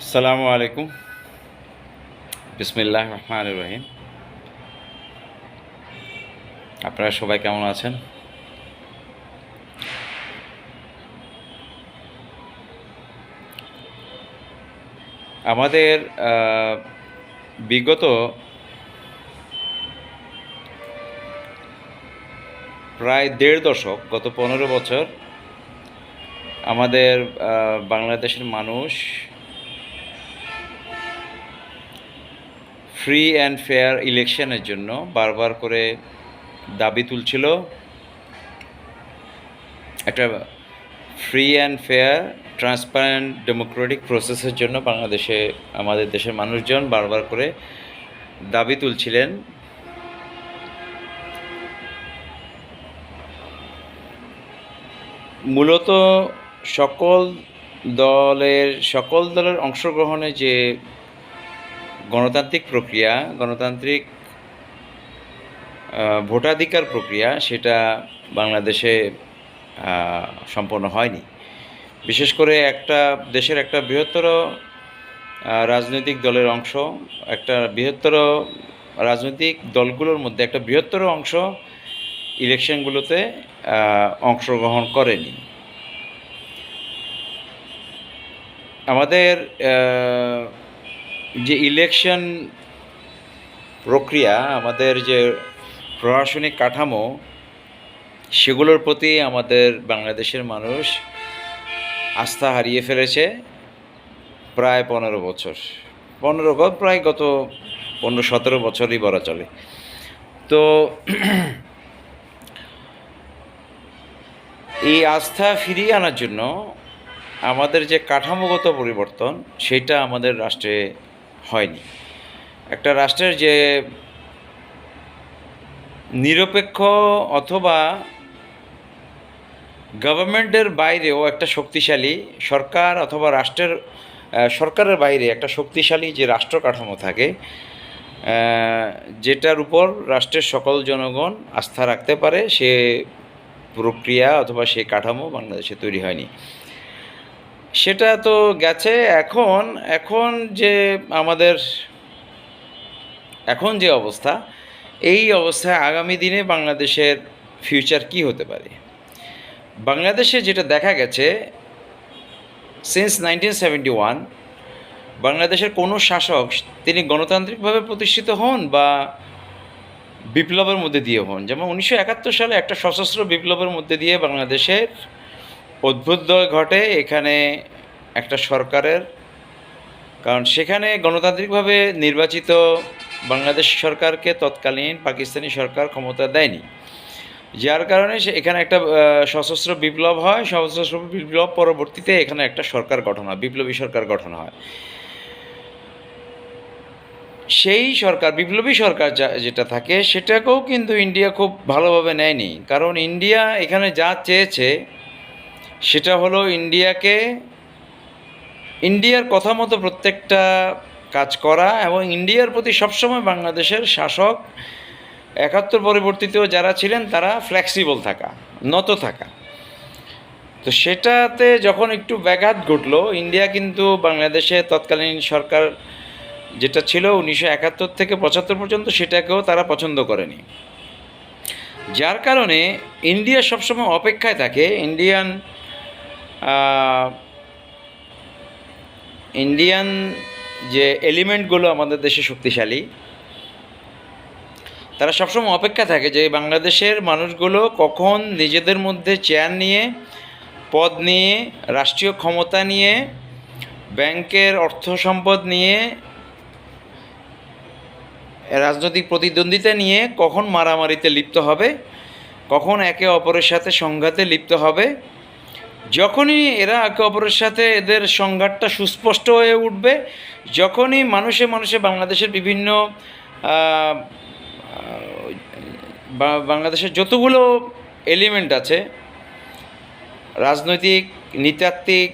আসসালামু আলাইকুম। বিসমিল্লাহ রহমান রহিম। আপনারা সবাই কেমন আছেন? আমাদের বিগত প্রায় দেড় দশক, গত পনেরো বছর, আমাদের বাংলাদেশের মানুষ ফ্রি অ্যান্ড ফেয়ার ইলেকশনের জন্য বারবার করে দাবি তুলছিল। একটা free and fair transparent democratic প্রসেসের জন্য বাংলাদেশে, আমাদের দেশের মানুষজন বারবার করে দাবি তুলছিলেন। মূলত সকল দলের সকল দলের অংশগ্রহণে যে গণতান্ত্রিক প্রক্রিয়া, গণতান্ত্রিক ভোটাধিকার প্রক্রিয়া সেটা বাংলাদেশে সম্পন্ন হয়নি। বিশেষ করে একটা দেশের একটা বৃহত্তর রাজনৈতিক দলের অংশ, একটা বৃহত্তর রাজনৈতিক দলগুলোর মধ্যে একটা বৃহত্তর অংশ ইলেকশনগুলোতে অংশগ্রহণ করেনি। আমাদের যে ইলেকশন প্রক্রিয়া, আমাদের যে প্রশাসনিক কাঠামো, সেগুলোর প্রতি আমাদের বাংলাদেশের মানুষ আস্থা হারিয়ে ফেলেছে প্রায় পনেরো বছর। পনেরো প্রায় গত পনেরো সতেরো বছরই বলা চলে। তো এই আস্থা ফিরিয়ে আনার জন্য আমাদের যে কাঠামোগত পরিবর্তন, সেটা আমাদের রাষ্ট্রে হয়নি। একটা রাষ্ট্রের যে নিরপেক্ষ অথবা গভর্নমেন্টের বাইরেও একটা শক্তিশালী সরকার অথবা রাষ্ট্রের সরকারের বাইরে একটা শক্তিশালী যে রাষ্ট্র কাঠামো থাকে যেটার উপর রাষ্ট্রের সকল জনগণ আস্থা রাখতে পারে, সে প্রক্রিয়া অথবা সে কাঠামো বাংলাদেশে তৈরি হয়নি। সেটা তো গেছে। এখন এখন যে আমাদের, এখন যে অবস্থা, এই অবস্থায় আগামী দিনে বাংলাদেশের ফিউচার কি হতে পারে? বাংলাদেশে যেটা দেখা গেছে সিন্স নাইনটিন সেভেন্টি ওয়ান বাংলাদেশের কোনো শাসক তিনি গণতান্ত্রিকভাবে প্রতিষ্ঠিত হন বা বিপ্লবের মধ্যে দিয়ে হন? যেমন উনিশশো একাত্তর সালে একটা সশস্ত্র বিপ্লবের মধ্যে দিয়ে বাংলাদেশের অদ্ভুতদয় ঘটে এখানে একটা সরকারের। কারণ সেখানে গণতান্ত্রিকভাবে নির্বাচিত বাংলাদেশ সরকারকে তৎকালীন পাকিস্তানি সরকার ক্ষমতা দেয়নি। যার কারণে এখানে একটা সশস্ত্র বিপ্লব হয়। সশস্ত্র বিপ্লব পরবর্তীতে এখানে একটা সরকার গঠন হয়, বিপ্লবী সরকার গঠন হয়। সেই সরকার, বিপ্লবী সরকার যেটা থাকে, সেটাকেও কিন্তু ইন্ডিয়া খুব ভালোভাবে নেয়নি। কারণ ইন্ডিয়া এখানে যা চেয়েছে সেটা হলো ইন্ডিয়াকে, ইন্ডিয়ার কথা মতো প্রত্যেকটা কাজ করা এবং ইন্ডিয়ার প্রতি সবসময় বাংলাদেশের শাসক একাত্তর পরবর্তীতেও যারা ছিলেন, তারা ফ্লেক্সিবল থাকা, নত থাকা। তো সেটাতে যখন একটু ব্যাঘাত ঘটলো, ইন্ডিয়া কিন্তু বাংলাদেশে তৎকালীন সরকার যেটা ছিল উনিশশো একাত্তর থেকে পঁচাত্তর পর্যন্ত সেটাকেও তারা পছন্দ করেনি। যার কারণে ইন্ডিয়া সবসময় অপেক্ষায় থাকে, ইন্ডিয়ান ইন্ডিয়ান যে এলিমেন্টগুলো আমাদের দেশে শক্তিশালী, তারা সবসময় অপেক্ষা থাকে যে বাংলাদেশের মানুষগুলো কখন নিজেদের মধ্যে চেয়ার নিয়ে, পদ নিয়ে, রাষ্ট্রীয় ক্ষমতা নিয়ে, ব্যাংকের অর্থ সম্পদ নিয়ে, রাজনৈতিক প্রতিদ্বন্দ্বিতা নিয়ে কখন মারামারিতে লিপ্ত হবে, কখন একে অপরের সাথে সংঘাতে লিপ্ত হবে যখনই এরা একে অপরের সাথে এদের সংঘাতটা সুস্পষ্ট হয়ে উঠবে, যখনই মানুষে মানুষে বাংলাদেশের বিভিন্ন বাংলাদেশের যতগুলো এলিমেন্ট আছে, রাজনৈতিক, নৃতাত্ত্বিক,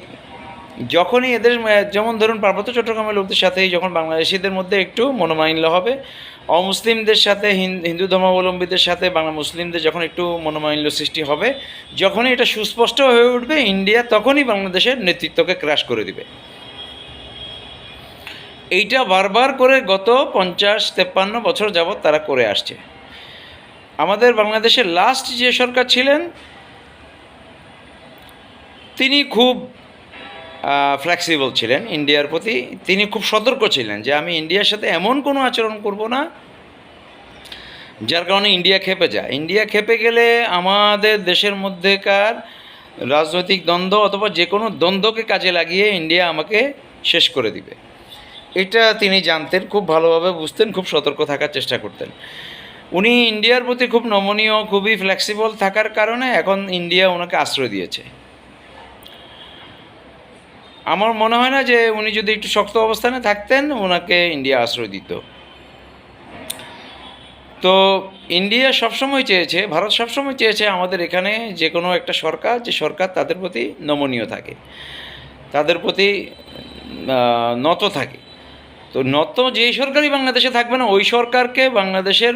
যখনই এদের যেমন ধরুন পার্বত্য চট্টগ্রামের লোকদের সাথেই যখন বাংলাদেশিদের মধ্যে একটু মনোমালিন্য হবে অমুসলিমদের সাথে হিন্দু ধর্মাবলম্বীদের সাথে, বাংলা মুসলিমদের যখন একটু মনোমালিন্য সৃষ্টি হবে, যখনই এটা সুস্পষ্ট হয়ে উঠবে, ইন্ডিয়া তখনই বাংলাদেশের নেতৃত্বকে ক্রাশ করে দিবে। এইটা বারবার করে গত পঞ্চাশ, তেপ্পান্ন বছর যাবৎ তারা করে আসছে। আমাদের বাংলাদেশের লাস্ট যে সরকার ছিলেন, তিনি খুব ফ্লেক্সিবল ছিলেন ইন্ডিয়ার প্রতি। তিনি খুব সতর্ক ছিলেন যে আমি ইন্ডিয়ার সাথে এমন কোনো আচরণ করব না, যার কারণে ইন্ডিয়া খেপে যায়। ইন্ডিয়া খেপে গেলে আমাদের দেশের মধ্যেকার রাজনৈতিক দ্বন্দ্ব অথবা যে কোনো দ্বন্দ্বকে কাজে লাগিয়ে ইন্ডিয়া আমাকে শেষ করে দিবে। এটা তিনি জানতেন, খুব ভালোভাবে বুঝতেন, খুব সতর্ক থাকার চেষ্টা করতেন। উনি ইন্ডিয়ার প্রতি খুব নমনীয়, খুবই ফ্লেক্সিবল থাকার কারণে এখন ইন্ডিয়া ওনাকে আশ্রয় দিয়েছে। আমার মনে হয় না যে উনি যদি একটু শক্ত অবস্থানে থাকতেন ওনাকে ইন্ডিয়া আশ্রয় দিত। তো ইন্ডিয়া সবসময় চেয়েছে, ভারত সবসময় চেয়েছে আমাদের এখানে যে কোনো একটা সরকার, যে সরকার তাদের প্রতি নমনীয় থাকে। তাদের প্রতি নত থাকে। তো নত যেই সরকারই বাংলাদেশে থাকবে না, ওই সরকারকে বাংলাদেশের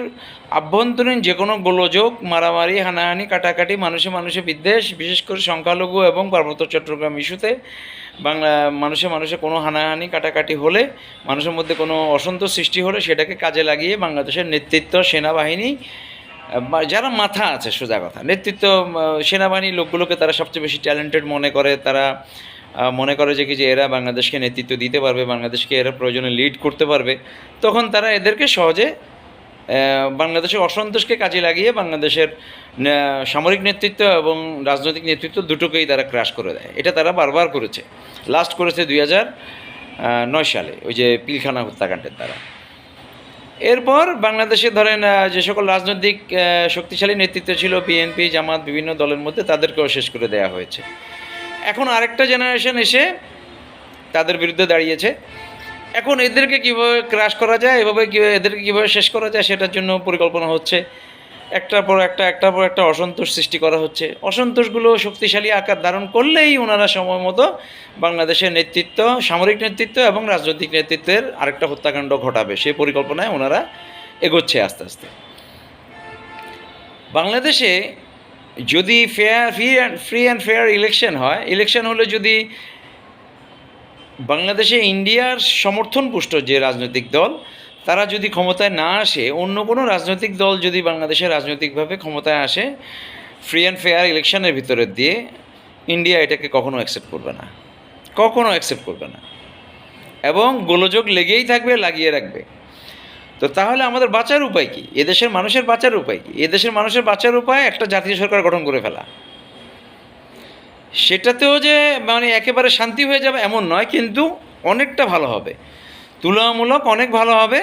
আভ্যন্তরীণ যে কোনো গোলযোগ, মারামারি, হানাহানি, কাটাকাটি, মানুষে মানুষে বিদ্বেষ, বিশেষ করে সংখ্যালঘু এবং পার্বত্য চট্টগ্রাম ইস্যুতে বাংলা মানুষে মানুষে কোনো হানাহানি কাটাকাটি হলে, মানুষের মধ্যে কোনো অসন্তোষ সৃষ্টি হলে সেটাকে কাজে লাগিয়ে বাংলাদেশের নেতৃত্ব, সেনাবাহিনী যারা মাথা আছে সোজা কথা, নেতৃত্ব সেনাবাহিনীর লোকগুলোকে তারা সবচেয়ে বেশি ট্যালেন্টেড মনে করে, তারা মনে করে যে কি যে এরা বাংলাদেশকে নেতৃত্ব দিতে পারবে, বাংলাদেশকে এরা প্রয়োজনে লিড করতে পারবে, তখন তারা এদেরকে সহজে বাংলাদেশের অসন্তোষকে কাজে লাগিয়ে বাংলাদেশের সামরিক নেতৃত্ব এবং রাজনৈতিক নেতৃত্ব দুটোকেই তারা ক্রাশ করে দেয়। এটা তারা বারবার করেছে। লাস্ট করেছে দুই নয় সালে, ওই যে পিলখানা হত্যাকাণ্ডের দ্বারা। এরপর বাংলাদেশে ধরেন যে সকল রাজনৈতিক শক্তিশালী নেতৃত্ব ছিল বিএনপি জামাত, বিভিন্ন দলের মধ্যে, তাদেরকেও শেষ করে দেওয়া হয়েছে। এখন আরেকটা জেনারেশন এসে তাদের বিরুদ্ধে দাঁড়িয়েছে। এখন এদেরকে কীভাবে ক্রাশ করা যায়, এভাবে কীভাবে এদেরকে কীভাবে শেষ করা যায় সেটার জন্য পরিকল্পনা হচ্ছে। একটার পর একটা, একটার পর একটা অসন্তোষ সৃষ্টি করা হচ্ছে। অসন্তোষগুলো শক্তিশালী আকার ধারণ করলেই ওনারা সময় মতো বাংলাদেশের নেতৃত্ব, সামরিক নেতৃত্ব এবং রাজনৈতিক নেতৃত্বের আরেকটা হত্যাকাণ্ড ঘটাবে। সেই পরিকল্পনায় ওনারা এগোচ্ছে আস্তে আস্তে। বাংলাদেশে যদি fair free and free and fair election হয় ইলেকশন হলে যদি বাংলাদেশে ইন্ডিয়ার সমর্থন পুষ্ট যে রাজনৈতিক দল, তারা যদি ক্ষমতায় না আসে, অন্য কোনো রাজনৈতিক দল যদি বাংলাদেশে রাজনৈতিকভাবে ক্ষমতায় আসে ফ্রি অ্যান্ড ফেয়ার ইলেকশনের ভিতরে দিয়ে ইন্ডিয়া এটাকে কখনো অ্যাকসেপ্ট করবে না। কখনো অ্যাকসেপ্ট করবে না। এবং গোলযোগ লেগেই থাকবে, লাগিয়ে রাখবে। তো তাহলে আমাদের বাঁচার উপায় কী? এদেশের মানুষের বাঁচার উপায় কী? এদেশের মানুষের বাঁচার উপায় একটা জাতীয় সরকার গঠন করে ফেলা। সেটাতেও যে মানে একেবারে শান্তি হয়ে যাবে এমন নয়, কিন্তু অনেকটা ভালো হবে। তুলনামূলক অনেক ভালো হবে।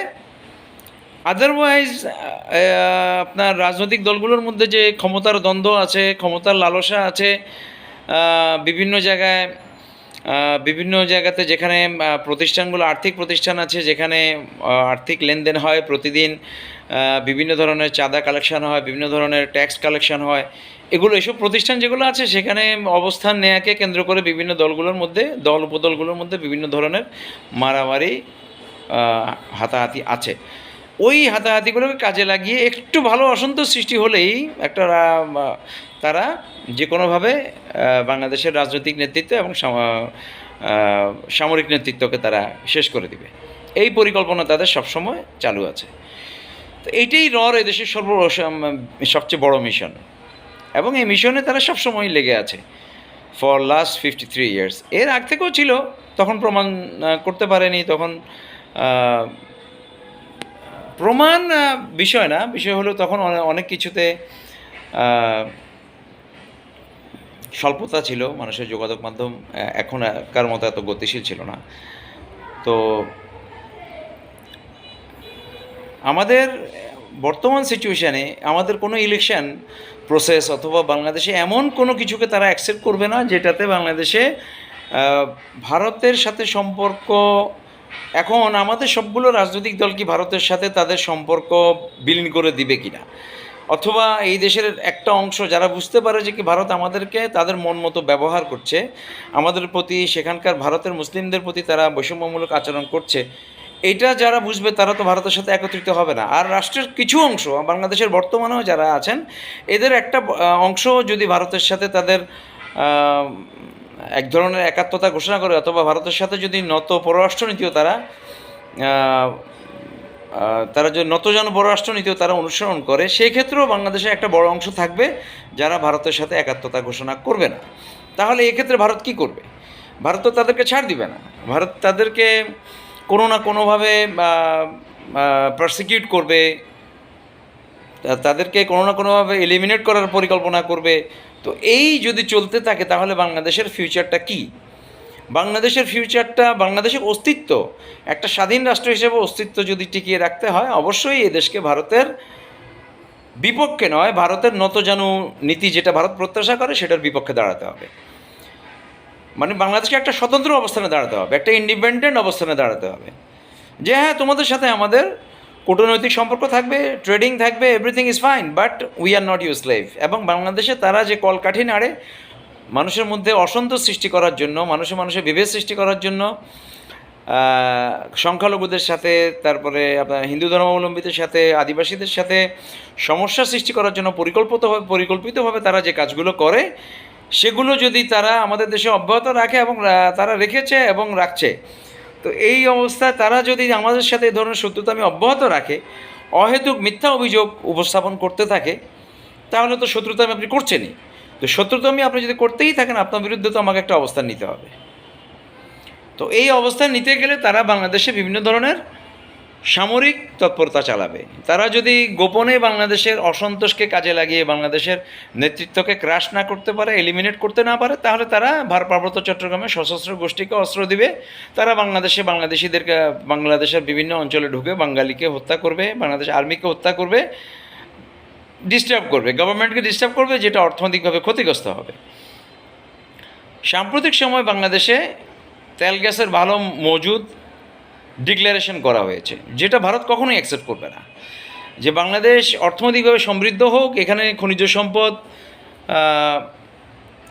আদারওয়াইজ আপনার রাজনৈতিক দলগুলোর মধ্যে যে ক্ষমতার দ্বন্দ্ব আছে, ক্ষমতার লালসা আছে বিভিন্ন জায়গায় বিভিন্ন জায়গাতে যেখানে প্রতিষ্ঠানগুলো, আর্থিক প্রতিষ্ঠান আছে যেখানে আর্থিক লেনদেন হয় প্রতিদিন বিভিন্ন ধরনের চাঁদা কালেকশান হয়, বিভিন্ন ধরনের ট্যাক্স কালেকশান হয়। এগুলো, এসব প্রতিষ্ঠান যেগুলো আছে সেখানে অবস্থান নেয়াকে কেন্দ্র করে বিভিন্ন দলগুলোর মধ্যে, দল উপদলগুলোর মধ্যে বিভিন্ন ধরনের মারামারি হাতাহাতি আছে। ওই হাতাহাতিগুলোকে কাজে লাগিয়ে একটু ভালো অসন্তোষ সৃষ্টি হলেই একটা তারা যে কোনোভাবে বাংলাদেশের রাজনৈতিক নেতৃত্ব এবং সামরিক নেতৃত্বকে তারা শেষ করে দিবে। এই পরিকল্পনা তাদের সবসময় চালু আছে। তো এইটাই রর এদেশের সর্ব সবচেয়ে বড় মিশন এবং এই মিশনে তারা সবসময় লেগে আছে। For last fifty three years এর আগ থেকেও ছিল, তখন প্রমাণ করতে পারেনি, তখন প্রমাণ বিষয় না। বিষয় হলো তখন অনেক কিছুতে স্বল্পতা ছিল মানুষের যোগাযোগ মাধ্যম আহ, এখন কার মতো এত গতিশীল ছিল না। তো আমাদের বর্তমান সিচুয়েশানে আমাদের কোনো ইলেকশন প্রসেস অথবা বাংলাদেশে এমন কোনো কিছুকে তারা অ্যাকসেপ্ট করবে না যেটাতে বাংলাদেশে ভারতের সাথে সম্পর্ক এখন আমাদের সবগুলো রাজনৈতিক দল কি ভারতের সাথে তাদের সম্পর্ক বিলীন করে দিবে কিনা? অথবা এই দেশের একটা অংশ যারা বুঝতে পারে যে কি ভারত আমাদেরকে তাদের মন মতো ব্যবহার করছে, আমাদের প্রতি সেখানকার ভারতের মুসলিমদের প্রতি তারা বৈষম্যমূলক আচরণ করছে, এটা যারা বুঝবে তারা তো ভারতের সাথে একত্রিত হবে না। আর রাষ্ট্রের কিছু অংশ, বাংলাদেশের বর্তমানেও যারা আছেন, এদের একটা অংশ যদি ভারতের সাথে তাদের এক ধরনের একাত্মতা ঘোষণা করে, অথবা ভারতের সাথে যদি নত পররাষ্ট্রনীতিও তারা তারা যে নতজন পররাষ্ট্রনীতিও তারা অনুসরণ করে সেই ক্ষেত্রেও বাংলাদেশে একটা বড় অংশ থাকবে যারা ভারতের সাথে একাত্মতা ঘোষণা করবে না। তাহলে এক্ষেত্রে ভারত কি করবে? ভারত তো তাদেরকে ছাড় দিবে না। ভারত তাদেরকে কোনো না কোনোভাবে প্রসিকিউট করবে তাদেরকে কোনো না কোনোভাবে এলিমিনেট করার পরিকল্পনা করবে। তো এই যদি চলতে থাকে, তাহলে বাংলাদেশের ফিউচারটা কি? বাংলাদেশের ফিউচারটা বাংলাদেশের অস্তিত্ব, একটা স্বাধীন রাষ্ট্র হিসেবে অস্তিত্ব যদি টিকিয়ে রাখতে হয়, অবশ্যই এই দেশকে ভারতের বিপক্ষে নয়, ভারতের নতজানু নীতি যেটা ভারত প্রত্যাশা করে, সেটার বিপক্ষে দাঁড়াতে হবে। মানে বাংলাদেশকে একটা স্বতন্ত্র অবস্থানে দাঁড়াতে হবে, একটা ইন্ডিপেন্ডেন্ট অবস্থানে দাঁড়াতে হবে। যে হ্যাঁ তোমাদের সাথে আমাদের কূটনৈতিক সম্পর্ক থাকবে ট্রেডিং থাকবে everything is fine but we are not use life এবং বাংলাদেশে তারা যে কলকাঠি নাড়ে মানুষের মধ্যে অসন্তোষ সৃষ্টি করার জন্য, মানুষে মানুষের বিভেদ সৃষ্টি করার জন্য সংখ্যালঘুদের সাথে, তারপরে আপনার হিন্দু ধর্মাবলম্বীদের সাথে, আদিবাসীদের সাথে সমস্যা সৃষ্টি করার জন্য পরিকল্পিতভাবে পরিকল্পিতভাবে তারা যে কাজগুলো করে, সেগুলো যদি তারা আমাদের দেশে অব্যাহত রাখে এবং তারা রেখেছে এবং রাখছে, তো এই অবস্থায় তারা যদি আমাদের সাথে এই ধরনের শত্রুতা আমি অব্যাহত রাখে, অহেতুক মিথ্যা অভিযোগ উপস্থাপন করতে থাকে, তাহলে তো শত্রুতা আমি আপনি করছেনই। তো শত্রুতামি আপনি যদি করতেই থাকেন, আপনার বিরুদ্ধে তো আমাকে একটা অবস্থান নিতে হবে। তো এই অবস্থান নিতে গেলে তারা বাংলাদেশে বিভিন্ন ধরনের সামরিক তৎপরতা চালাবে। তারা যদি গোপনে বাংলাদেশের অসন্তোষকে কাজে লাগিয়ে বাংলাদেশের নেতৃত্বকে ক্রাশ না করতে পারে এলিমিনেট করতে না পারে, তাহলে তারা ভার পার্বত্য চট্টগ্রামে সশস্ত্র গোষ্ঠীকে অস্ত্র দিবে। তারা বাংলাদেশে বাংলাদেশিদেরকে, বাংলাদেশের বিভিন্ন অঞ্চলে ঢুকে বাঙালিকে হত্যা করবে, বাংলাদেশ আর্মিকে হত্যা করবে। ডিস্টার্ব করবে গভর্নমেন্টকে ডিস্টার্ব করবে, যেটা অর্থনৈতিকভাবে ক্ষতিগ্রস্ত হবে। সাম্প্রতিক সময় বাংলাদেশে তেল, গ্যাসের ভালো মজুদ ডিক্লারেশন করা হয়েছে, যেটা ভারত কখনোই অ্যাকসেপ্ট করবে না। যে বাংলাদেশ অর্থনৈতিকভাবে সমৃদ্ধ হোক, এখানে খনিজ সম্পদ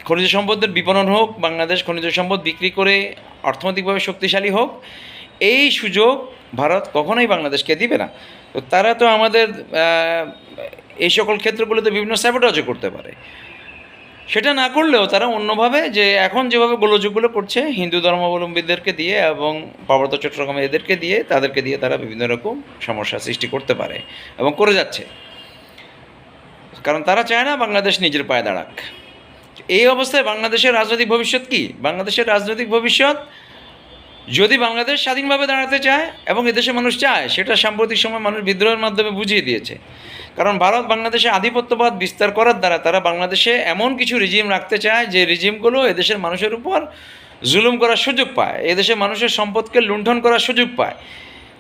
খনিজ সম্পদের বিপণন হোক, বাংলাদেশ খনিজ সম্পদ বিক্রি করে অর্থনৈতিকভাবে শক্তিশালী হোক, এই সুযোগ ভারত কখনোই বাংলাদেশকে দিবে না। তো তারা তো আমাদের এই সকল ক্ষেত্রগুলোতে বিভিন্ন স্যাবোটাজও করতে পারে। সেটা না করলেও তারা অন্যভাবে যে এখন যেভাবে গোলযোগগুলো করছে, হিন্দু ধর্মাবলম্বীদেরকে দিয়ে এবং পার্বত্য চট্টগ্রামে এদেরকে দিয়ে, তাদেরকে দিয়ে তারা বিভিন্ন রকম সমস্যা সৃষ্টি করতে পারে এবং করে যাচ্ছে। কারণ তারা চায় না বাংলাদেশ নিজের পায়ে দাঁড়াক। এই অবস্থায় বাংলাদেশের রাজনৈতিক ভবিষ্যৎ কি? বাংলাদেশের রাজনৈতিক ভবিষ্যৎ যদি বাংলাদেশ স্বাধীনভাবে দাঁড়াতে চায় এবং এদেশে মানুষ চায়, সেটা সাম্প্রতিক সময় মানুষ বিদ্রোহের মাধ্যমে বুঝিয়ে দিয়েছে। কারণ ভারত বাংলাদেশে আধিপত্যবাদ বিস্তার করার দ্বারা তারা বাংলাদেশে এমন কিছু রিজিম রাখতে চায় যে রিজিমগুলো এদেশের মানুষের উপর জুলুম করার সুযোগ পায়, এদেশের মানুষের সম্পদকে লুণ্ঠন করার সুযোগ পায়।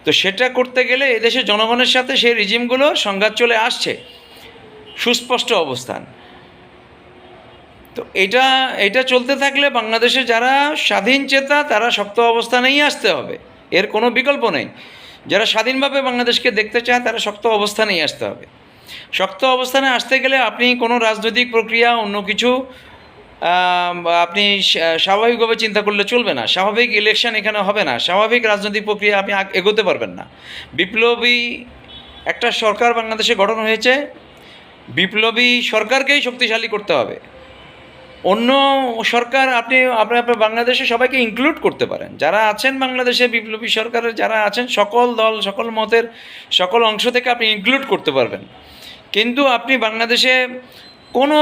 তো সেটা করতে গেলে এদেশের জনগণের সাথে সেই রিজিমগুলোর সংঘাত চলে আসছে। সুস্পষ্ট অবস্থান। তো এটা এটা চলতে থাকলে বাংলাদেশে যারা স্বাধীন চেতা, তারা শক্ত অবস্থানেই আসতে হবে। এর কোনো বিকল্প নেই। যারা স্বাধীনভাবে বাংলাদেশকে দেখতে চায়, তারা শক্ত অবস্থানেই আসতে হবে। শক্ত অবস্থানে আসতে গেলে আপনি কোনো রাজনৈতিক প্রক্রিয়া, অন্য কিছু আপনি স্বা- স্বাভাবিকভাবে চিন্তা করলে চলবে না। স্বাভাবিক ইলেকশন এখানে হবে না। স্বাভাবিক রাজনৈতিক প্রক্রিয়া আপনি এগোতে পারবেন না। বিপ্লবী একটা সরকার বাংলাদেশে গঠন হয়েছে। বিপ্লবী সরকারকেই শক্তিশালী করতে হবে। অন্য সরকার আপনি আপনি আপনার বাংলাদেশে সবাইকে ইনক্লুড করতে পারেন। যারা আছেন বাংলাদেশে, বিপ্লবী সরকারের যারা আছেন, সকল দল, সকল মতের, সকল অংশ থেকে আপনি ইনক্লুড করতে পারবেন। কিন্তু আপনি বাংলাদেশে কোনো,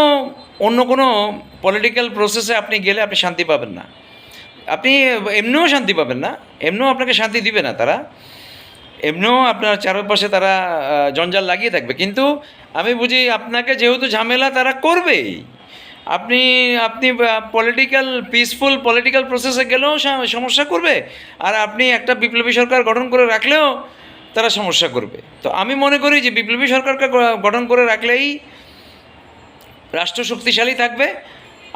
অন্য কোনো পলিটিক্যাল প্রসেসে আপনি গেলে আপনি শান্তি পাবেন না। আপনি এমনিও শান্তি পাবেন না, এমনিও আপনাকে শান্তি দিবে না তারা। এমনিও আপনার চারপাশে তারা জঞ্জাল লাগিয়ে থাকবে। কিন্তু আমি বুঝি আপনাকে যেহেতু ঝামেলা তারা করবেই। আপনি আপনি পলিটিক্যাল পিসফুল পলিটিক্যাল প্রসেসে গেলেও সমস্যা করবে। আর আপনি একটা বিপ্লবী সরকার গঠন করে রাখলেও তারা সমস্যা করবে। তো আমি মনে করি যে বিপ্লবী সরকারকে গঠন করে রাখলেই রাষ্ট্র শক্তিশালী থাকবে।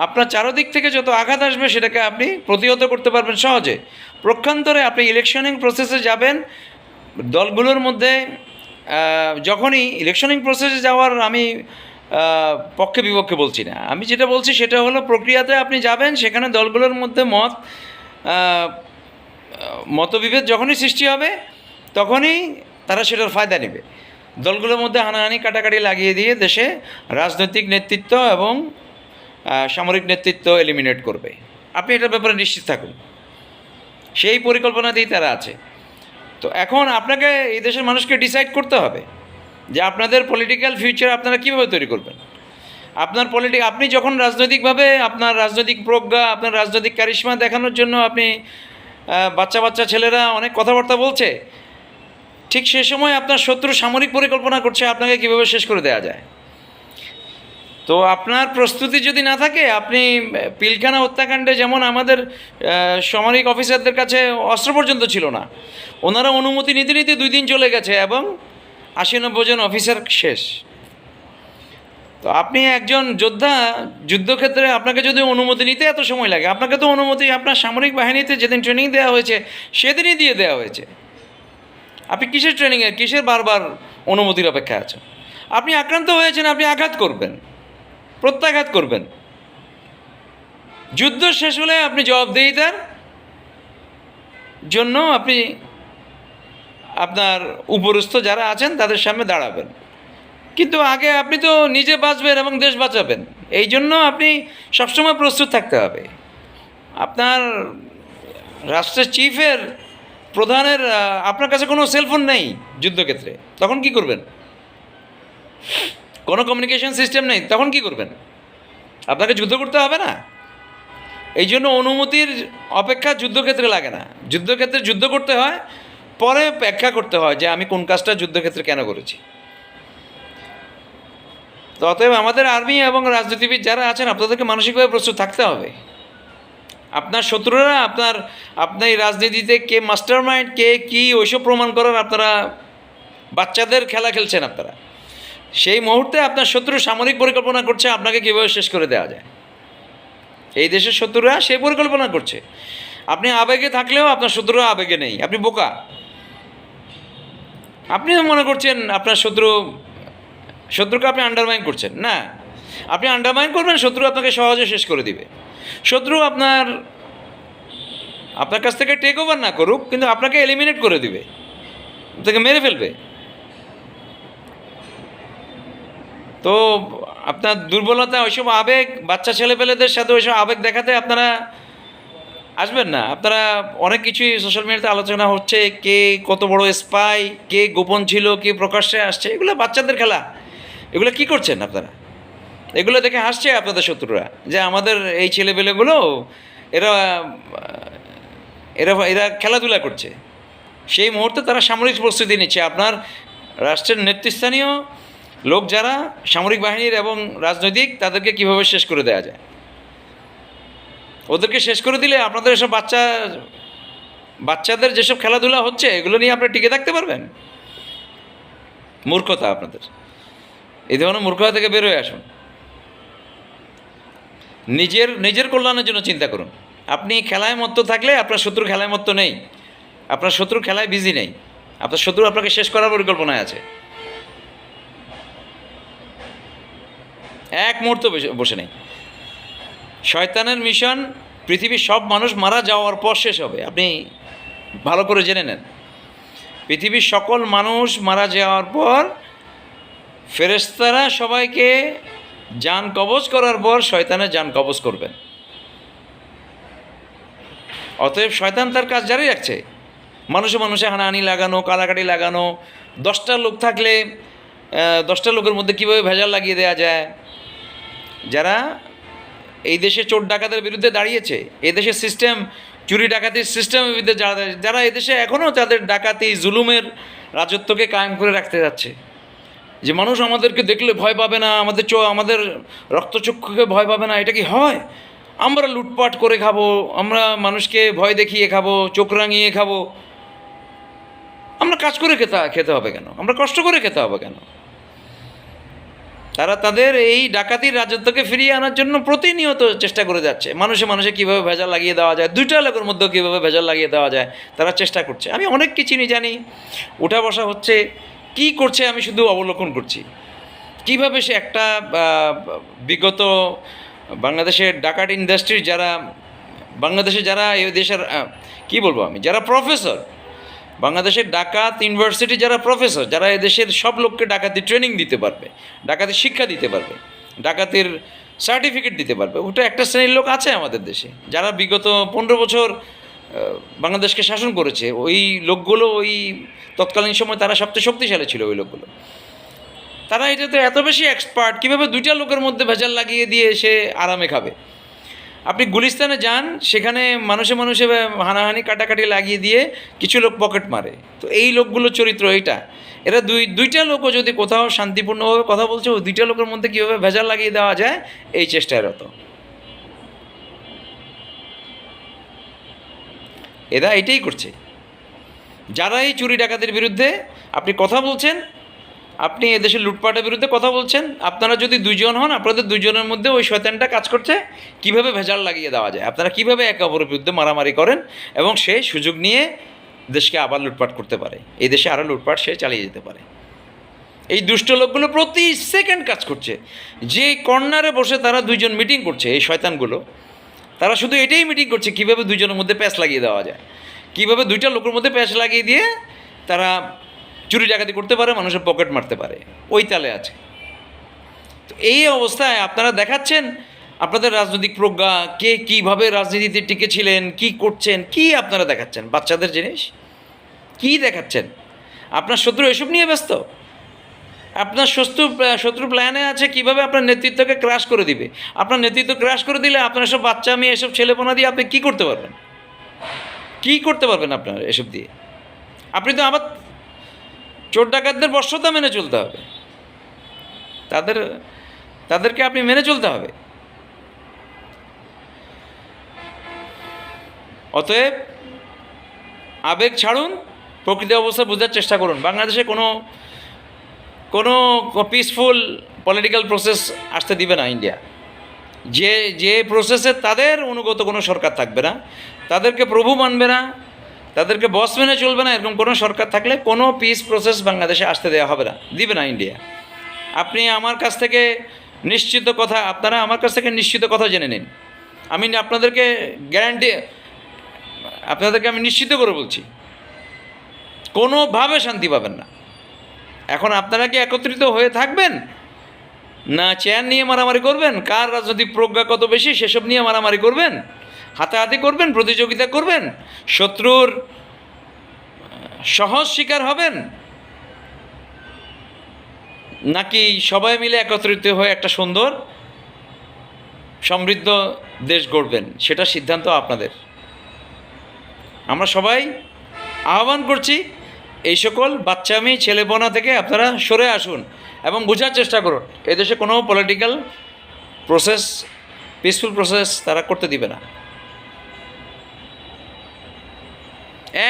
আপনার চারদিক থেকে যত আঘাত আসবে সেটাকে আপনি প্রতিহত করতে পারবেন সহজে। প্রক্ষান্তরে আপনি ইলেকশনিং প্রসেসে যাবেন। দলগুলোর মধ্যে যখনই ইলেকশনিং প্রসেসে যাওয়ার আমি পক্ষে বিপক্ষে বলছি না। আমি যেটা বলছি সেটা হলো প্রক্রিয়াতে আপনি যাবেন, সেখানে দলগুলোর মধ্যে মত মতবিভেদ যখনই সৃষ্টি হবে তখনই তারা সেটার ফায়দা নেবে। দলগুলোর মধ্যে হানাহানি, কাটাকাটি লাগিয়ে দিয়ে দেশে রাজনৈতিক নেতৃত্ব এবং সামরিক নেতৃত্ব এলিমিনেট করবে। আপনি এটার ব্যাপারে নিশ্চিত থাকুন। সেই পরিকল্পনাতেই তারা আছে। তো এখন আপনাকে, এই দেশের মানুষকে ডিসাইড করতে হবে যে আপনাদের পলিটিক্যাল ফিউচার আপনারা কীভাবে তৈরি করবেন। আপনার পলিটিক আপনি যখন রাজনৈতিকভাবে আপনার রাজনৈতিক প্রজ্ঞা, আপনার রাজনৈতিক ক্যারিশমা দেখানোর জন্য আপনি বাচ্চা বাচ্চা ছেলেরা অনেক কথাবার্তা বলছে ঠিক সে সময় আপনার শত্রু সামরিক পরিকল্পনা করছে, আপনাকে কীভাবে শেষ করে দেওয়া যায়? তো আপনার প্রস্তুতি যদি না থাকে, আপনি পিলখানা হত্যাকাণ্ডে যেমন আমাদের সামরিক অফিসারদের কাছে অস্ত্র পর্যন্ত ছিল না, ওনারা অনুমতি নিতে নিতে দুই দিন চলে গেছে এবং আশি নব্বই জন অফিসার শেষ। তো আপনি একজন যোদ্ধা, যুদ্ধক্ষেত্রে আপনাকে যদি অনুমতি নিতে এত সময় লাগে, আপনাকে তো অনুমতি আপনার সামরিক বাহিনীতে যেদিন ট্রেনিং দেওয়া হয়েছে, সেদিনই দিয়ে দেওয়া হয়েছে। আপনি কিসের ট্রেনিংয়ে কিসের বারবার অনুমতির অপেক্ষা আছেন? আপনি আক্রান্ত হয়েছেন, আপনি আঘাত করবেন, প্রত্যাঘাত করবেন। যুদ্ধ শেষ হলে আপনি জবাবদেহিতার জন্য আপনি আপনার উপরস্থ যারা আছেন, তাদের সামনে দাঁড়াবেন। কিন্তু আগে আপনি তো নিজে বাঁচবেন এবং দেশ বাঁচাবেন। এই জন্য আপনি সবসময় প্রস্তুত থাকতে হবে। আপনার রাষ্ট্রের চিফের প্রধানের আপনার কাছে কোনো সেলফোন নেই যুদ্ধক্ষেত্রে, তখন কি করবেন? কোনো কমিউনিকেশন সিস্টেম নেই, তখন কি করবেন? আপনাকে যুদ্ধ করতে হবে না? এই জন্য অনুমতির অপেক্ষা যুদ্ধক্ষেত্রে লাগে না। যুদ্ধক্ষেত্রে যুদ্ধ করতে হয়, পরে ব্যাখ্যা করতে হয় যে আমি কোন কাজটা যুদ্ধক্ষেত্রে কেন করেছি। তো অতএব আমাদের আর্মি এবং রাজনীতিবিদ যারা আছেন, আপনাদেরকে মানসিকভাবে প্রস্তুত থাকতে হবে। আপনার শত্রুরা, আপনার আপনার এই রাজনীতিতে কে মাস্টার মাইন্ড কে কী, ওইসব প্রমাণ করার আপনারা বাচ্চাদের খেলা খেলছেন আপনারা। সেই মুহূর্তে আপনার শত্রু সামরিক পরিকল্পনা করছে, আপনাকে কীভাবে শেষ করে দেওয়া যায়? এই দেশের শত্রুরা সেই পরিকল্পনা করছে। আপনি আবেগে থাকলেও আপনার শত্রুরা আবেগে নেই। আপনি বোকা। আপনি মনে করছেন আপনার শত্রু, শত্রুকে আপনি আন্ডারমাইন করছেন। না। আপনি আন্ডারমাইন করবেন, শত্রু আপনাকে সহজে শেষ করে দিবে। শত্রু আপনার আপনার কাছ থেকে টেক ওভার না করুক, কিন্তু আপনাকে এলিমিনেট করে দিবে, আপনাকে মেরে ফেলবে। তো আপনার দুর্বলতা ওইসব আবেগ, বাচ্চা ছেলেপেলেদের সাথে ওইসব আবেগ দেখাতে আপনারা আসবেন না। আপনারা অনেক কিছুই সোশ্যাল মিডিয়াতে আলোচনা হচ্ছে, কে কত বড় স্পাই কে গোপন ছিল, কে প্রকাশ্যে আসছে, এগুলো বাচ্চাদের খেলা। এগুলো কি করছেন আপনারা? এগুলো দেখে হাসছে আপনাদের শত্রুরা, যে আমাদের এই ছেলেপেলেগুলো, এরা এরা এরা খেলাধুলা করছে। সেই মুহূর্তে তারা সামরিক প্রস্তুতি নিচ্ছে। আপনার রাষ্ট্রের নেতৃস্থানীয় লোক যারা সামরিক বাহিনীর এবং রাজনৈতিক, তাদেরকে কীভাবে শেষ করে দেওয়া যায়? ওদেরকে শেষ করে দিলে আপনাদের এসব বাচ্চা, বাচ্চাদের যেসব খেলাধুলা হচ্ছে, এগুলো নিয়ে আপনারা টিকে থাকতে পারবেন? মূর্খতা আপনাদের। এই ধরনের মূর্খতা থেকে বেরোয় আসুন। নিজের নিজের কল্যাণের জন্য চিন্তা করুন। আপনি খেলায় মত্ত থাকলে আপনার শত্রু খেলায় মত্ত নেই। আপনার শত্রু খেলায় বিজি নেই। আপনার শত্রু আপনাকে শেষ করার পরিকল্পনায় আছে। এক মুহূর্ত বসে- নেই। শয়তানের মিশন পৃথিবীর সব মানুষ মারা যাওয়ার পর শেষ হবে। আপনি ভালো করে জেনে নেন। পৃথিবীর সকল মানুষ মারা যাওয়ার পর ফেরেস্তারা সবাইকে যান কবজ করার পর শয়তানের যান কবজ করবেন। অতএব শয়তান তার কাজ জারি রাখছে। মানুষে মানুষে হানাহানি লাগানো কালাকাটি লাগানো, দশটা লোক থাকলে দশটা লোকের মধ্যে কীভাবে ভেজাল লাগিয়ে দেওয়া যায়? যারা এই দেশে চোর ডাকাতের বিরুদ্ধে দাঁড়িয়েছে দেশের সিস্টেম চুরি ডাকাতির সিস্টেমের বিরুদ্ধে যারা যারা এদেশে এখনও তাদের ডাকাতি, জুলুমের রাজত্বকে কায়েম করে রাখতে যাচ্ছে। যে মানুষ আমাদেরকে দেখলে ভয় পাবে না, আমাদের চো আমাদের রক্তচক্ষুকে ভয় পাবে না, এটা কি হয়? আমরা লুটপাট করে খাব, আমরা মানুষকে ভয় দেখিয়ে খাব, চোখ রাঙিয়ে খাব। আমরা কাজ করে খেতে খেতে হবে কেন? আমরা কষ্ট করে খেতে হবে কেন? তারা তাদের এই ডাকাতির রাজত্বকে ফিরিয়ে আনার জন্য প্রতিনিয়ত চেষ্টা করে যাচ্ছে। মানুষে মানুষে কীভাবে ভেজাল লাগিয়ে দেওয়া যায়, দুইটা লোকের মধ্যেও কীভাবে ভেজাল লাগিয়ে দেওয়া যায়, তারা চেষ্টা করছে। আমি অনেক কিছুই জানি। উঠা বসা হচ্ছে। কি করছে আমি শুধু অবলোকন করছি। কীভাবে সে একটা বিগত বাংলাদেশের ডাকাত ইন্ডাস্ট্রির যারা, বাংলাদেশে যারা এই দেশের কি বলব আমি, যারা প্রফেসর বাংলাদেশের ডাকাত ইউনিভার্সিটি যারা প্রফেসর যারা এদেশের সব লোককে ডাকাতি ট্রেনিং দিতে পারবে, ডাকাতি শিক্ষা দিতে পারবে, ডাকাতির সার্টিফিকেট দিতে পারবে, ওটা একটা শ্রেণির লোক আছে আমাদের দেশে, যারা বিগত পনেরো বছর বাংলাদেশকে শাসন করেছে, ওই লোকগুলো ওই তৎকালীন সময় তারা সবচেয়ে শক্তিশালী ছিল ওই লোকগুলো। তারা এটাতে এত বেশি এক্সপার্ট কীভাবে দুইটা লোকের মধ্যে ভেজাল লাগিয়ে দিয়ে সে আরামে খাবে? আপনি গুলিস্তানে যান, সেখানে মানুষে মানুষে হানাহানি, কাটাকাটি লাগিয়ে দিয়ে কিছু লোক পকেট মারে। তো এই লোকগুলো চরিত্র এইটা। এরা দুই, দুইটা লোকও যদি কোথাও শান্তিপূর্ণভাবে কথা বলছে, ওই দুইটা লোকের মধ্যে কীভাবে ভেজাল লাগিয়ে দেওয়া যায়, এই চেষ্টায় রত। এরা এটাই করছে। যারা এই চুরি ডাকাতির বিরুদ্ধে আপনি কথা বলছেন, আপনি এদেশের লুটপাটের বিরুদ্ধে কথা বলছেন, আপনারা যদি দুজন হন, আপনাদের দুজনের মধ্যে ওই শয়তানটা কাজ করছে, কীভাবে ভেজাল লাগিয়ে দেওয়া যায়? আপনারা কীভাবে একে অপরের বিরুদ্ধে মারামারি করেন এবং সে সুযোগ নিয়ে দেশকে আবার লুটপাট করতে পারে? এই দেশে আরও লুটপাট সে চালিয়ে যেতে পারে। এই দুষ্ট লোকগুলো প্রতি সেকেন্ড কাজ করছে। যে কর্নারে বসে তারা দুইজন মিটিং করছে, এই শয়তানগুলো তারা শুধু এটাই মিটিং করছে, কীভাবে দুইজনের মধ্যে প্যাচ লাগিয়ে দেওয়া যায়। কীভাবে দুইটা লোকের মধ্যে প্যাচ লাগিয়ে দিয়ে তারা চুরি ডাকাতি করতে পারে, মানুষের পকেট মারতে পারে। ওই তালে আছে। তো এই অবস্থায় আপনারা দেখাচ্ছেন, আপনাদের রাজনৈতিক প্রজ্ঞা, কে কীভাবে রাজনীতিতে টিকে ছিলেন কী করছেন, কি আপনারা দেখাচ্ছেন? বাচ্চাদের জিনিস? কি দেখাচ্ছেন? আপনার শত্রু এসব নিয়ে ব্যস্ত? আপনার শত্রু শত্রু প্ল্যানে আছে কীভাবে আপনার নেতৃত্বকে ক্রাশ করে দিবে? আপনার নেতৃত্ব ক্রাশ করে দিলে আপনার সব বাচ্চা মেয়ে, এসব ছেলেপোনা দিয়ে আপনি কী করতে পারবেন? কী করতে পারবেন আপনার এসব দিয়ে? আপনি তো আবার চোর ডাকাতদের বর্ষতা মেনে চলতে হবে। তাদের, তাদেরকে আপনি মেনে চলতে হবে। অতএব আবেগ ছাড়ুন, প্রকৃতি অবস্থা বোঝার চেষ্টা করুন। বাংলাদেশে কোনো কোনো পিসফুল পলিটিক্যাল প্রসেস আসতে দিবে না ইন্ডিয়া যে যে প্রসেসে তাদের অনুগত কোনো সরকার থাকবে না, তাদেরকে প্রভু মানবে না, তাদেরকে বস মেনে চলবে না, এরকম কোনো সরকার থাকলে কোনো পিস প্রসেস বাংলাদেশে আসতে দেওয়া হবে না, দিবে না ইন্ডিয়া আপনি আমার কাছ থেকে নিশ্চিত কথা, আপনারা আমার কাছ থেকে নিশ্চিত কথা জেনে নিন। আমি আপনাদেরকে গ্যারান্টি আপনাদেরকে আমি নিশ্চিত করে বলছি, কোনোভাবে শান্তি পাবেন না। এখন আপনারা কি একত্রিত হয়ে থাকবেন? না, চেয়ার নিয়ে মারামারি করবেন? কার রাজনৈতিক প্রজ্ঞা কত বেশি, সেসব নিয়ে মারামারি করবেন? হাতাহাতি করবেন? প্রতিযোগিতা করবেন? শত্রুর সহজ শিকার হবেন? নাকি সবাই মিলে একত্রিত হয়ে একটা সুন্দর, সমৃদ্ধ দেশ গড়বেন? সেটা সিদ্ধান্ত আপনাদের। আমরা সবাই আহ্বান করছি এই সকল বাচ্চামি, ছেলেপনা থেকে আপনারা সরে আসুন এবং বোঝার চেষ্টা করুন। এদেশে কোনো পলিটিক্যাল প্রসেস পিসফুল প্রসেস তারা করতে দিবে না।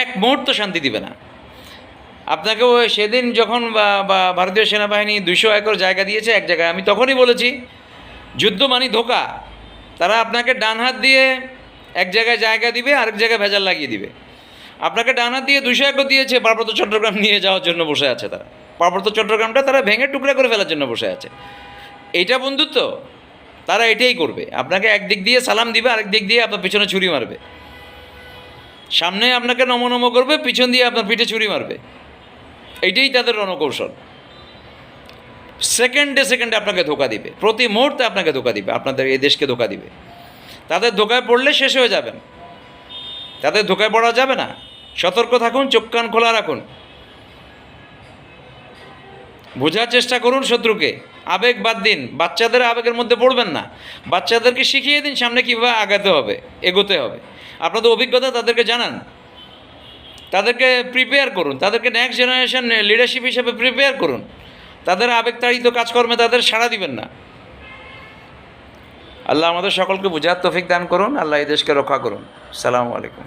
এক মুহূর্ত শান্তি দিবে না। আপনাকে ওই সেদিন যখন ভারতীয় সেনাবাহিনী দুশো একর জায়গা দিয়েছে, এক জায়গায় আমি তখনই বলেছি, যুদ্ধ মানি ধোকা। তারা আপনাকে ডান হাত দিয়ে এক জায়গায় জায়গা দিবে, আরেক জায়গায় ভেজাল লাগিয়ে দিবে। আপনাকে ডানা দিয়ে দুশো একর দিয়েছে, পার্বত্য চট্টগ্রাম নিয়ে যাওয়ার জন্য বসে আছে তারা। পার্বত্য চট্টগ্রামটা তারা ভেঙে টুকরা করে ফেলার জন্য বসে আছে। এইটা বন্ধুত্ব? তারা এটাই করবে। আপনাকে একদিক দিয়ে সালাম দিবে, আরেক দিক দিয়ে আপনার পিছনে ছুরি মারবে। সামনে আপনাকে নম নম করবে, পিছন দিয়ে আপনার পিঠে ছুরি মারবে। এইটাই তাদের রণকৌশল। সেকেন্ডে সেকেন্ডে আপনাকে ধোকা দিবে। প্রতি মুহূর্তে আপনাকে ধোকা দিবে, আপনাদের এই দেশকে ধোকা দিবে। তাদের ধোকায় পড়লে শেষ হয়ে যাবেন। তাদের ধোকায় পড়া যাবে না। সতর্ক থাকুন, চোখ কান খোলা রাখুন। বোঝার চেষ্টা করুন শত্রুকে। আবেগ বাদ দিন। বাচ্চাদের আবেগের মধ্যে পড়বেন না। বাচ্চাদেরকে শিখিয়ে দিন সামনে কীভাবে আগাতে হবে, এগোতে হবে। আপনাদের অভিজ্ঞতা তাদেরকে জানান। তাদেরকে প্রিপেয়ার করুন। তাদেরকে নেক্সট জেনারেশন লিডারশিপ হিসেবে প্রিপেয়ার করুন। তাদের আবেগতাড়িত কাজকর্মে তাদের সাড়া দিবেন না। আল্লাহ আমাদের সকলকে বুঝার তফিক দান করুন। আল্লাহ এই দেশকে রক্ষা করুন। সালামু আলাইকুম।